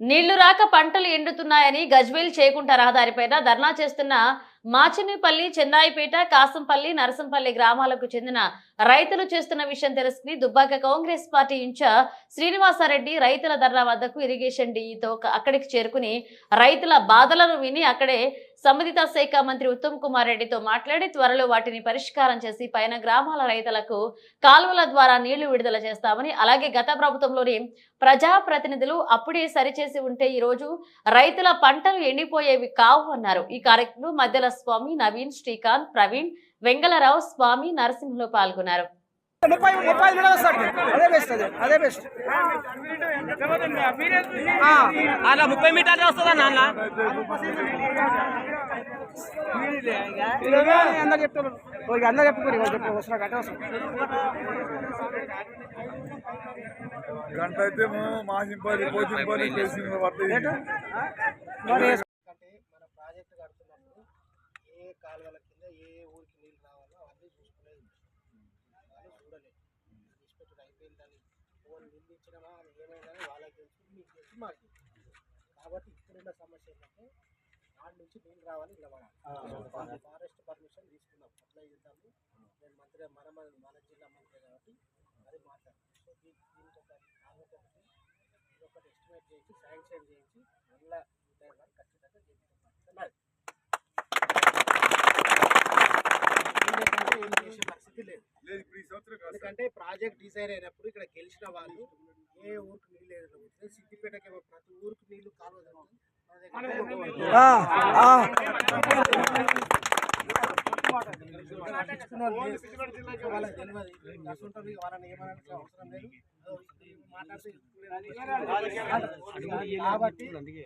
నీళ్ళు రాక పంటలు ఎండుతున్నాయని గజ్వేల్ చేకుంట రహదారిపై ధర్నా చేస్తున్న మాచినేపల్లి చెన్నాయిపేట కాసంపల్లి నరసంపల్లి గ్రామాలకు చెందిన రైతులు చేస్తున్న విషయం తెలుసుకుని Dubbaka Congress party in-charge Srinivasareddy రైతుల ధర్నా వద్దకు ఇరిగేషన్ డీఈతో అక్కడికి చేరుకుని రైతుల బాధలను విని అక్కడే సంబంధిత శాఖ మంత్రి ఉత్తమ్ కుమార్ రెడ్డితో మాట్లాడి త్వరలో వాటిని పరిష్కారం చేసి పైన గ్రామాల రైతులకు కాలువల ద్వారా నీళ్ళు విడుదల చేస్తామని అలాగే గత ప్రభుత్వంలోని ప్రజాప్రతినిధులు అప్పుడే సరిచేసి ఉంటే ఈ రోజు రైతుల పంటలు ఎండిపోయేవి కావు అన్నారు. ఈ కార్యక్రమంలో మధ్యల స్వామి నవీన్ శ్రీకాంత్ ప్రవీణ్ వెంగళరావు స్వామి నరసింహులు పాల్గొన్నారు. ముప్పై ముప్పై ఐదు వస్తాడు. అదే బెస్ట్ అదే అదే బెస్ట్ అలా ముప్పై మీటర్లు వస్తుందా నాన్న? అందరు చెప్తారు అందరు చెప్పుకోరు చెప్పు వస్తున్నా గట్టే గంట అయితే మాసింపల్లి పోచింపల్లి కడుతున్నప్పుడు ఏ కాలువల కింద ఏ ఊరికి నీళ్ళు రావాలో అవన్నీ చూసుకునేది వాళ్ళు చూడలేదు ఇన్స్పెక్టర్ అయిపోయిందని ఫోన్ నిందించడమా అది ఏమైనా వాళ్ళకి తెలుసు. మీకు తెలుసు మాకు. కాబట్టి ఇప్పుడున్న సమస్య ఏంటంటే వాడి నుంచి నీళ్ళు రావాలి నిలబడాలి ఫారెస్ట్ పర్మిషన్ తీసుకున్నాం. అప్లై చేద్దాము. నేను మంత్రి మన మన జిల్లా మంత్రి కాబట్టి అది మాట్లాడాను సో దీ- దీనికి ఒకటి ఒకటి ఎస్టిమేట్ చేసి శాంక్షన్ చేయించి మళ్ళీ ఉంటాయి కానీ ఖచ్చితంగా చేయించాలి ఏం చేసే పరిస్థితి లేదు లేదు ఇప్పుడు ఈ సంవత్సరం కాదు సార్. ఎందుకంటే ప్రాజెక్ట్ డిజైన్ అయినప్పుడు ఇక్కడ గెలిచిన వాళ్ళు ఏ ఊరికి నీళ్ళు లేదు సిద్దిపేటకి ప్రతి ఊరికి నీళ్ళు కాలువ కాబట్టి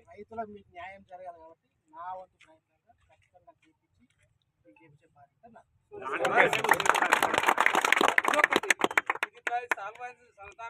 రైతులకు మీకు న్యాయం జరగాలి కాబట్టి నా వంతు ప్రయత్నంగా ఖచ్చితంగా చేపించి మీకు చేపించే బాధ్యత Dự sáng.